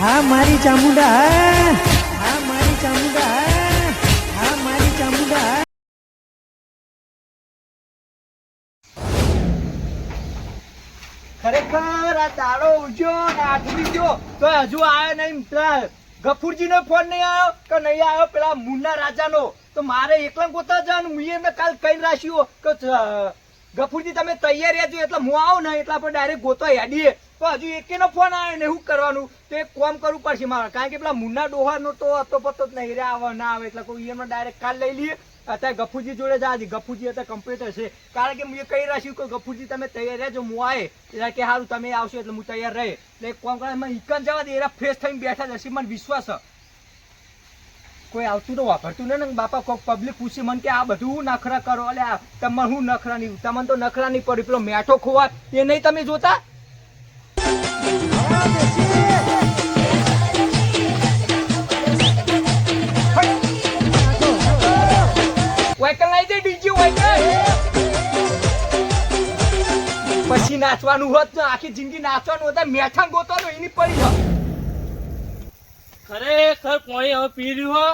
હા, મારી ચામુંડા, હા, મારી ચામુંડા, હા, મારી ચામુંડા. ખરેખર આ દાડો ઉજ્યો ને આઠમી ગયો તો હજુ આવે નહીં પેલા ગફુરજીનો ફોન નહીં આવ્યો કે નહીં આવ્યો પેલા મુન્ના રાજાનો? તો મારે એકલા ગોતા જવાનું હું એમને કાલ કઈ રાખ્યું કે ગફુરજી તમે તૈયાર રહેજો, એટલે હું આવું ને, એટલે આપણે ડાયરેક્ટ ગોતો હેડીએ. તો હજુ એકેનો ફોન આવે ને શું કરવાનું? તો એક કોમ કરવું પડશે મારે. કારણ કે પેલા મુન્ના ડોહાનો તો હતો પતો જ નહીં. રે આવે ના આવે એટલે કોઈ એમાં ડાયરેક્ટ કાલ લઈ લઈએ. અત્યારે ગફુજી જોડે જાજે ગફુજી અત્યારે કમ્પ્યુટર છે. કારણ કે એ કહી રાખ્યું કે ગફુજી તમે તૈયાર રહેજો, હું આવે એટલે કે સારું તમે આવશો એટલે હું તૈયાર રહે. એટલે એક કોમ કરે મને ઈકન જવા દે એરા ફ્રેશ થઈને બેઠા જશે મને વિશ્વાસ છે. કોઈ આવતું તો વાપરતું ને બાપા કોઈ પબ્લિક પૂછે મને કે આ બધું નખરા કરો? એટલે આ તમને હું નખરા નહીં? તમને તો નખરા નહીં પડ્યું પેલો મેઠો ખોવા એ નહીં તમે જોતા? પછી નાચવાનું હોત તો આખી જિંદગી નાચવાનું હતા મેઠા ગોતો તો એની પડી હોત. ખરેખર પોણી હવે પી રહ્યું હો?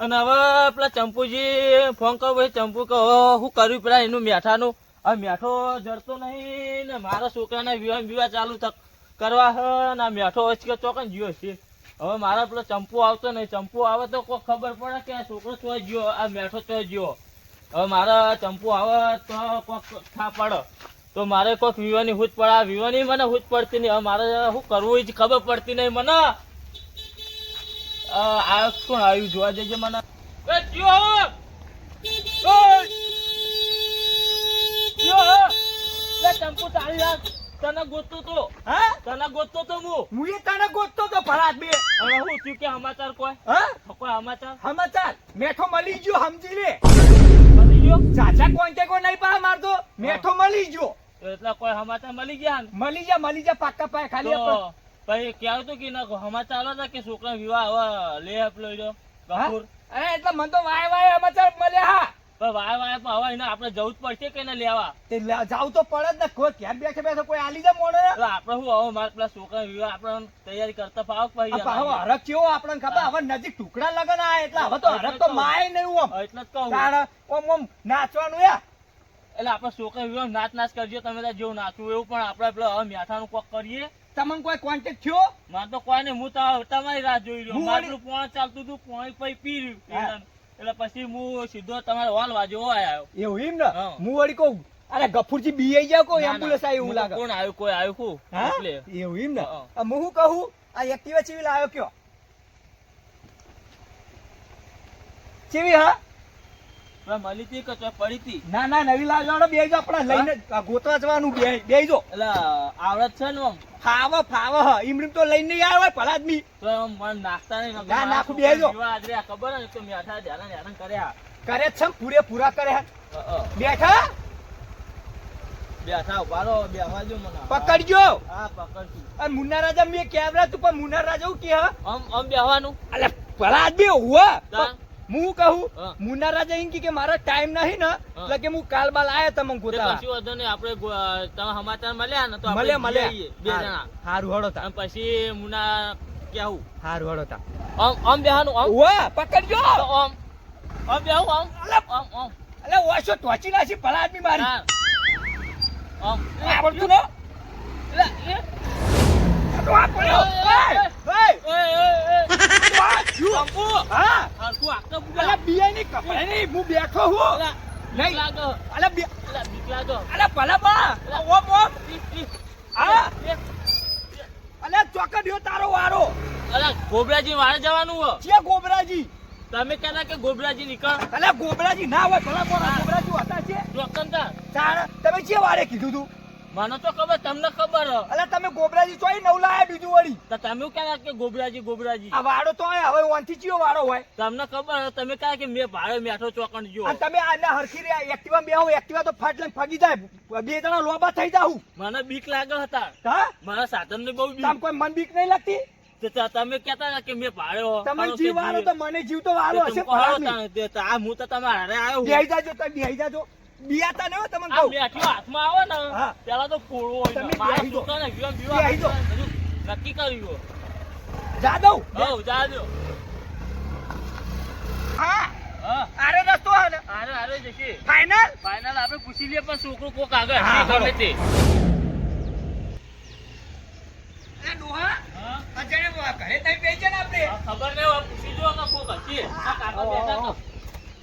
અને હવે પેલા ચંપુજી ફોન કરો પછી ચંપુ કે હું કર્યું પેલા એનું મેઠાનું? હવે મેઠો જડતો નહીં ને મારા છોકરાના વિવાહ વિવાહ ચાલુ થક કરવા હે ને મેઠો કે ચોકન જ્યો છે. હવે મારા પેલો ચંપુ આવતો નહીં. ચંપુ આવે તો કોઈ ખબર પડે કે આ છોકરો તો જ્યો આ મેઠો તો જ્યો હવે મારા ચંપુ આવે તો કોક થા પડે. તો મારે કોઈક વિવાની હૂજ પડે. આ વિવાની મને હૂજ પડતી નહીં. હવે મારે શું કરવું જ ખબર પડતી નહીં મને. આ કોણ આવ્યું? જોવા દેજે મને. એ ઓય! ચંપુ ચાલી રાખ તને ગોતતો તો. હા? તને ગોતતો તો હું. હું તને ગોતતો તો ભરાત બે. હવે હું થયું કે સમાચાર કોઈ? હા? કોઈ સમાચાર? સમાચાર? મેઠો મળી ગયો સમજી લે. મળી ગયો? ચાચા કોન્ટેકો નહીં પા મારતો. મેઠો મળી ગયો. એટલે કોઈ સમાચાર મળી ગયા? મળી જા મળી જા પાક્કા પાય ખાલી પછી ક્યારે તો કે ના સમાચાર હતા કે છોકરા વિવાહ હવે લે આપલો રહ્યો કપૂર અરે એટલે મને તો વાય વાય સમાચાર મળ્યા હા. વાય વાય પણ હવે એને આપણે જવું જ પડશે કે એને લેવા? તે જાવ તો પડે જ ને. કોઈ ક્યાં બેઠે બેઠે કોઈ આલી જાય મોડે. આપણે શું હવે મારા પેલા છોકરા વિવાહ આપણે તૈયારી કરતા ફાવ પછી હવે હરખ કેવો આપણને ખબર? હવે નજીક ટુકડા લગન આ એટલે હવે તો હરક તો માય નહીં ઓમ એટલે જ કહું. ઓમ ઓમ નાચવાનું યા એટલે આપણે છોકરા વિવાહ નાચ નાચ કરજો તમે જેવું નાચવું એવું પણ આપણે પેલા હવે મીઠાનું કોક કરીએ. તમને કોઈ કોન્ટેક્ટ થયો? મારે તો કોઈ નહીં હું તમારી રાહ જોઈ રહ્યો. મારે પોણ ચાલતું હતું પોણ પછી પી રહ્યું. એટલે પછી હું સીધો તમારે વાલ વાજો આવ્યો એવું એમ ને? હા. વળી કહું અરે ગફુરજી બી આઈ જાય કોઈ. એમ્બ્યુલન્સ આવી એવું લાગે. કોણ આવ્યું કોઈ આવ્યું હા? એટલે. એવું એમ ને? હું. શું કહું? આ એક્ટિવા ચીવી લાવ્યો કયો? ચીવી હા? મળી હતી કે પડી હતી. ના ના નવી લાવવાનો બેજો આપણે લઈને ગોતવા જવાનું બે બેજો એટલે આવડત છે ને ફાવ ફાવ હ તો લઈને નહીં આવ્યો ભલા આદમી તો મન નાખતા નહીં ના, નાખું બેહજો. આજે ખબર ને તો મેઠા ધ્યાન ધ્યાન કર્યા. કરે છે પૂરે પૂરા કરે. હે. અ, અ. બેઠા બેઠા ઉભારો બેહવા દો મને. પકડજો. હા પકડજો અને મુન્ના રાજા મેં કેમેરા તું પણ મુન્ના રાજા હું કે હા? બી બેહવાનું. અલે ભલા આદમી હુઆ તા? હું કહું મુના રાજા એમ કે મારા ટાઈમ નહીં ને એટલે કે હું કાલ બાલ આયા તમને તે ગોતા. પછી વાંધો નહીં આપણે તમે સમાચાર મળ્યા ને તો મળે મળ્યા મળે બે જણા. હારું હળો તા. પછી મુના કેવું હારું હળો તા. આમ આમ બેહાનું આમ હુઆ પકડજો! ઓમ આમ બેહું આમ અલે આમ આમ અલે ઓશો ટોચી નાસી ભલા આદમી મારી? ના. આમ આવડતું ને? એટલે એ તો આ પડ્યો. ઓય ઓય એ, તારો વારો ગોબરાજી મારે જવાનું છે ગોબરાજી તમે કહેતા કે ગોબરાજી નીકળ? અલે ગોબરાજી ના હોય ભલા ગોબરાજી હતા છે? તમે છે વારે કીધું તું? મને તો ખબર તમને ખબર. અલે તમે ગોબરાજી ચોઈ નવ લાયા બીજું વળી. તો તમે કહેતા કે ગોબરાજી ગોબરાજી? આ વાડો તો હોય હવે ઓનથી ચિયો વાડો હોય. તમને ખબર તમે કહ્યા કે મે ભાડે મેઠો ચોકણ જો તમે આના હરખી રહ્યા એક્ટિવા બે હો એક્ટિવા તો ફાટ લઈને ફગી જાય. બે જણા લોબા થઈ જાઉં મને બીક લાગે હતા હા? મારા સાધન ને બહુ બીક. કોઈ મન બીક નહીં લાગતી? તમે કેતા કે મેં ભાડે હો. તમે જીવ વાળો તો મને જીવ તો વાળો હશે આ હું તો તમારે આવ્યો. બેહી જાજો તમે બેહી જાજો. બિયાતા ને આ કહું મેઠું હાથમાં આવે ને. પેલા તો ફોડવો હોય તમે. મારા બેહી જાઓ. બધું નક્કી કર્યું જા દઉં હઉ, હા હા, રસ્તો હે અરે અરે જશે. ફાઇનલ ફાઇનલ આપણે પૂછી લઈએ પણ છોકરો કોક આગળ હા, ગમે તે. એ ડોહા? અજાણે ઘરે તઈ બેસજે ને આપણે ખબર નહીં પૂછી જો કોક હશે. આ કાકા બેઠા.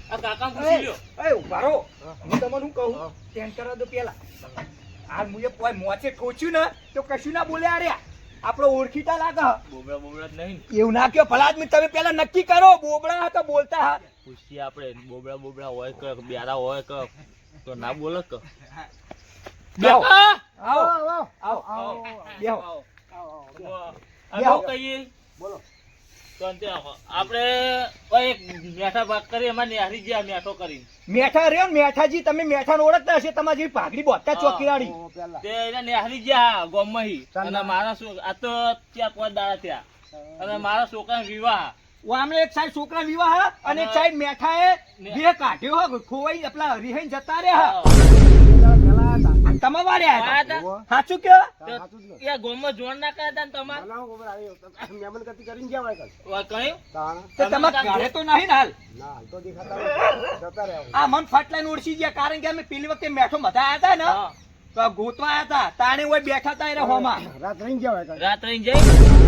આ કાકા પૂછી લ્યો. એ ઊભા હું તમને શું કહું તેમ કરવા દો પેલા હાલ મુએ કોઈ મોચે ઠોચ્યું ને તો કશું ના બોલે આરે આપણો ઓળખીતા લાગે બોબડા બોબડા નહીં એવું ના કયો ભલા આદમી તમે પેલા નક્કી કરો બોબડા હતા બોલતા હા પૂછીએ આપણે બોબડા બોબડા હોય કે બ્યારા હોય કે તો ના બોલે કે બેહો. આવો આવો આવો. બેહો આ શું કહીએ બોલો મેઠા ભાગ કરી એમાં નેહરી ગયા મેઠો કરી મેઠા રહ્યો મેઠાજી તમે મેઠાને ઓળખતા હશે તમારી જેવી પાઘડી બોધતા હા. તે નેહરી ગયા ગોમમાં અને મારા આ તો ત્યાં પાંચ દાડા થયા. અને મારા છોકરા વિવાહ. આમને એક સાઈડ છોકરા વિવાહ અને એક સાઈડ મેઠાએ બે કાઢ્યો હે ખોવાઈ આપણા રિહાઈ જતા રે તમે આયા તા? હતા. સાચું કયો? તો ત્યાં ગોમમાં જોણ ના કર્યા તા ને તમારે ઓય કહ્યું તો તમે ઘરે તો નહીં ને હાલ? જતા આ મન ફટલાઈને ઓળખી ગયા કારણ કે અમે પેલી વખતે મેઠો બધા આયા હતા ને. તો ગોતવા આયા હતા. તાણે હોય બેઠા હતા એ હોમાં. રાત રહી ગયા હોય રાત રહી એટલે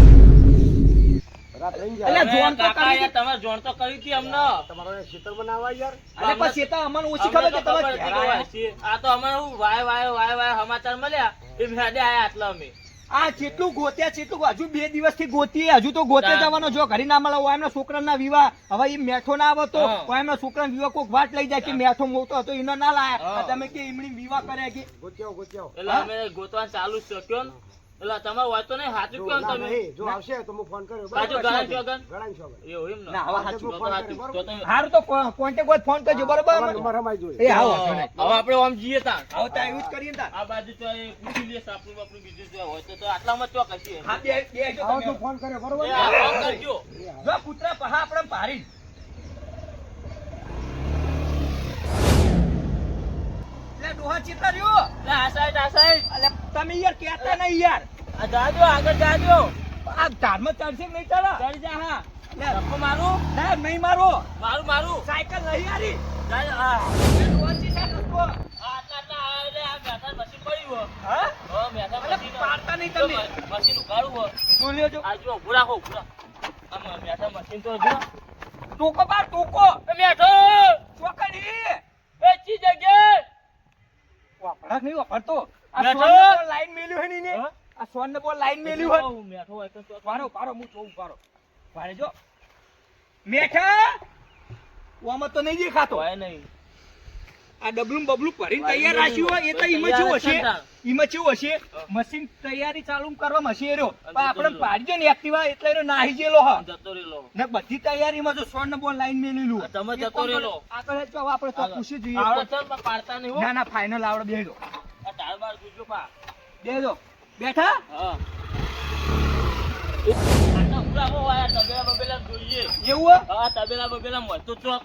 હજુ બે દિવસથી ગોતી હજુ તો ગોતે. જવાનો જો ઘરે ના મળે હોય એમના છોકરાના વિવાહ. હવે એ મેઠો ના આવે તો છોકરા હોય એમના છોકરાના વિવાહ કોઈક વાટ લઈ જાય કે મેઠો મોટો હતો એનો ના લાયા. તમે કે એમની વિવાહ કર્યા કે ગોચ્યો ગોચ્યો એટલે અમે ગોતવાનું ચાલુ ને? એટલે તમારે હોય નહીં સાચું કયો તમે. જો આવશે તો હું ફોન કર્યો. સાચું ગણાય છો ગણ? ગણાય છો એવું એમ ના, હવે સાચું. તો તો સાચું. તો તો- હારું તો કોન્ટેક્ટ હોય ફોન કરજો બરોબર? નંબર હમાઈ જોઈએ. એ આવો હવે આપણે આમ જઈએ તાણ હવે તો એવું કરીએ ને આ બાજુ તો એ પૂછી લઈએ સાપડું બાપડું બીજું જો હોય તો તો આટલામાં ચોક હશે. હા, બે- બેસજો આવો તમે. ફોન કર્યો બરોબર? ફોન કરજો. જો કૂતરા પહા આપણે ભારી એટલે ડોહા ચિત્તા રહ્યો? એટલે આ સાઈડ આ સાઈડ. તમે યાર કહેતા નહીં યાર. આ જાજો આગળ જાજો. આ ધારમાં ચડશે નહીં ચાલે. ચડી જા હા. લે, ધક્કો મારું. ના નહીં મારો. મારું મારું. સાયકલ નહીં આરી. જાજો, હા. ડોહાચી આ આટલા આટલા આ એટલે આ મેથાન મશીન પડ્યું હોય હા? હો, મેથાન અલે, મશીન પાડતા નહીં જો મશીન ઉઘાડું હોય શું લ્યો છો? આ જો ઊભું રાખો ઊભું રાખો. મશીન તો જો ટોકો બાર ટોકો. મેઠો ચોકડી. એ ચી જગ્યાએ. નહીં વાપરતો. આ લાઈન મેલ્યું હે ને? આ સોનને બોલ લાઈન મેલ્યું હે. મેઠો હોય તો ચોક. પારો પારો હું જોઉં પારો પારે જો. મેઠા? ઓમાં તો નહીં દેખાતો. હોય નહીં. આ ડબલું બબલું ભરીને તૈયાર રાખ્યું હોય એ તો ઈમાં તૈયાર હશે. ઈમાં ચેવું હશે. મશીન તૈયારી ચાલુ કરવા મશીન રહ્યો. પણ આપણે પાડજો ને એક્ટિવા એટલે એનો નાહી જેલો હા. જતો રહેલો. ને બધી તૈયારીમાં જો સોન બોલ લાઈન મેલેલું આ તમે જતો રેલો આગળ જ આપણે તો પૂછી જોઈએ. આવડે પાડતા નહીં ના ના ફાઇનલ આવડે બેજો આ તાર બાર જોજો પા બેજો બેઠા? હા. એવું હા? તબેલા બબેલા હોય ચોક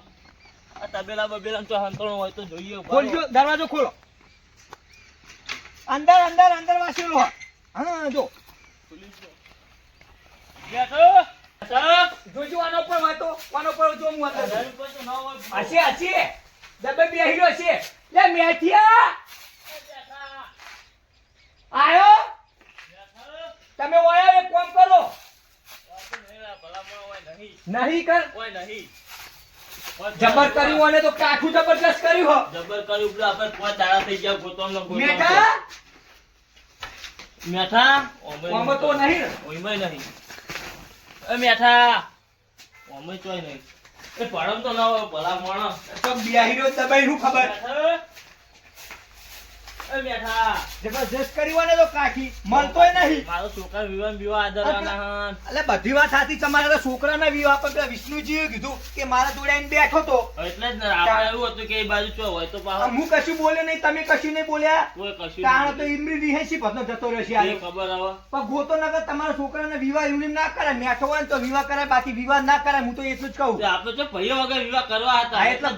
આ તબેલા બબેલા તો હંતણો હોય તો જોઈએ ખોલજો દરવાજો ખોલો. અંદર અંદર અંદર વાસેલો હ. હા જો. જોજો આનો પર વાતો આનો પર જો હું અંદર ઘર ઉપર તો ન હોય. હશે હશે. દબે બેહી રહ્યો છે. લે મેઠિયા. આયો? તમે ઓયા એક કામ કરો. નહીં લા, ભલામણ હોય નહીં. નહીં કર. હોય નહીં. જબર કર્યું અને તો કાઠું જબરજસ્ત કર્યું હો. જબર કર્યું એટલે આપણે પાંચ દાડા થઈ ગયા ગોતમ નો ગોતમ. મેઠા? મેઠા? ઓમે તો નહીં ઓમે નહીં. એ મેઠા. ઓમે તોય નહીં. એ પડમ તો ના ભલા માણસ. તો રહ્યો દબાઈ શું ખબર? જબરજસ્ત તો કાઠી મળતોય નહીં. મારો છોકરા વિવાહ ને વિવાહ આદરવાના એટલે બધી વાત સાચી તમારા તો છોકરાના વિવાહ પર વિષ્ણુજીએ કીધું કે મારા જોડે આવીને બેઠો તો. એટલે જ આપણે એવું હતું કે એ બાજુ ચો હોય તો હું કશું બોલ્યો નહીં તમે કશું નહીં બોલ્યા. કોઈ કશું કારણ તો ઇમરી વિહેસી ભદનો જતો રહેશે એ આજે. ખબર હવે. પણ ગોતો નગર તમારા છોકરાના વિવાહ ના કરાય. મેઠો હોય તો વિવાહ કરાય બાકી વિવાહ ના કરાય હું તો એટલું જ કહું. તે આપણે જો ભાઈઓ વગર વિવાહ કરવા હતા. એટલે.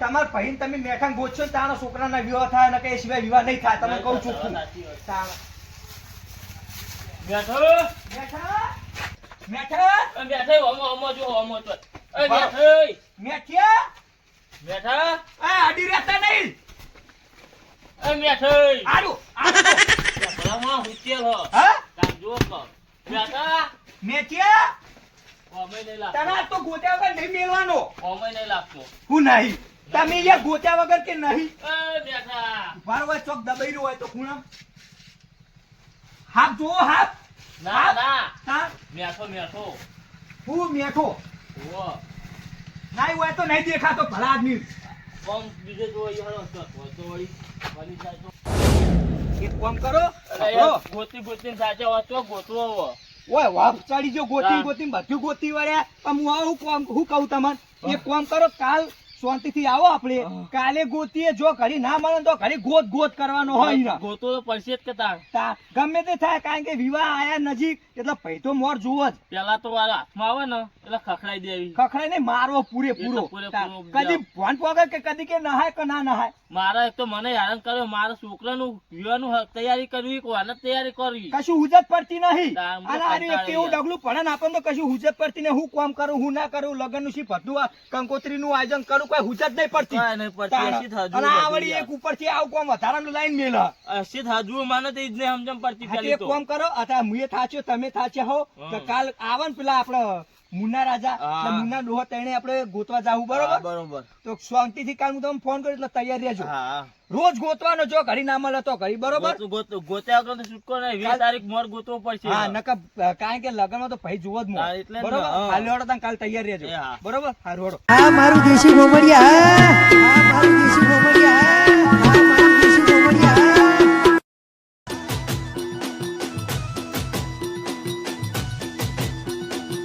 તમારા ભાઈને તમે મેઠા ગોતશો ને તારા છોકરાના વિવાહ થાય ને કે એ સિવાય વિવાહ નહીં થાય તમે કહું છું. બેઠો? મેઠા એ બેઠો અમો અમો જો અમો તો એ બા- બેઠો મેઠિયા આ આડી રહેતા નહીં. એ બેઠો આડું આડું. ભલામાં હુંચેલ હો. હા? જો કો બેઠા? મેઠિયા ઓમે નહીં લાગતો. આજ તો ગોત્યા વગર નહીં મેળવાનો. ઓમે નહીં લાગતો. હું નહીં. તમે યાર ગોત્યા વગર કે નહીં? હોય ચોક દબાઈ હોય તો ખૂણા. હાથ જોવો હાથ. ના ના. મેઠો મેઠો. હું મેઠો. ઓ હોય તો નહીં દેખાતો ભલા આદમી. કોમ બીજે જો ઈ તો વળી વળી જાય તો. એક કામ કરો. ગોતી ગોતીને સાચે હોય ગોતવો ઓય વાપ ચડી જો ગોતી ગોતી બધું ગોતી વળ્યા. પણ હું આવું કોમ હું કહું તમને. એક કામ કરો કાલ શાંતિથી આવો આપણે. કાલે ગોતીએ જો ઘડી ના મળે તો ઘડી ગોત ગોત કરવાનો હોય ગોતો તો પડશે જ કે તાર. ગમે તે થાય કારણ કે વિવાહ આયા નજીક એટલે ભાઈ તો મોર જુઓ જ. પેલા તો હાથમાં આવે ને એટલે ખખડાઈ દેવી. ખખડાઈ ને મારવો બીજા. કદી ભોન પોગે કે કદી કે નહાય કે ના નહાય. મારા એક તો મને હેરાન કર્યો મારા છોકરાનું વિવાહનું તૈયારી કરવી કે વાને તૈયારી કરવી. કશું હુજત પડતી નહીં. અને આરી એક એવું. ડગલું પડે ને આપણને તો કશું હુજત પડતી ને હું કામ કરું હું ના કરું લગ્નનું શી બધું કંકોત્રી કંકોત્રીનું આયોજન કરું કોઈ હુજત નહીં પડતી. નહીં અને આ વળી એક એક ઉપરથી આવું કોમ વધારાનું લાઈન મેલ. અશિત હજુ મને તો ઈજ ને સમજમ પડતી પેલી એક કોમ કરો અથવા મુએ થાચ્યો તમે થાચ્યા હો તો કાલ આવે પેલા આપડે મુન્ના રાજા એટલે મુન્ના ડોહો તેને આપણે ગોતવા જાવું બરોબર? બરોબર. તો શાંતિથી કાલ હું તમને ફોન કરું એટલે તૈયાર રહેજો. રોજ ગોતવાનો જો ઘડી ના મળે તો ઘડી બરોબર? ગોત- ગોત- ગોત્યા વગર તો છૂટકો નહીં વીસ તારીખ મોર ગોતવો પડશે. હા નકર કારણ કે લગ્ન તો ભાઈ જોવો જ મોં. એટલે બરોબર. હાલ હેડો તમે કાલ તૈયાર રહેજો. બરોબર? હા રોડો. આ મારું દેશી ગોમડિયા આ મારું દેશી ગોમડિયા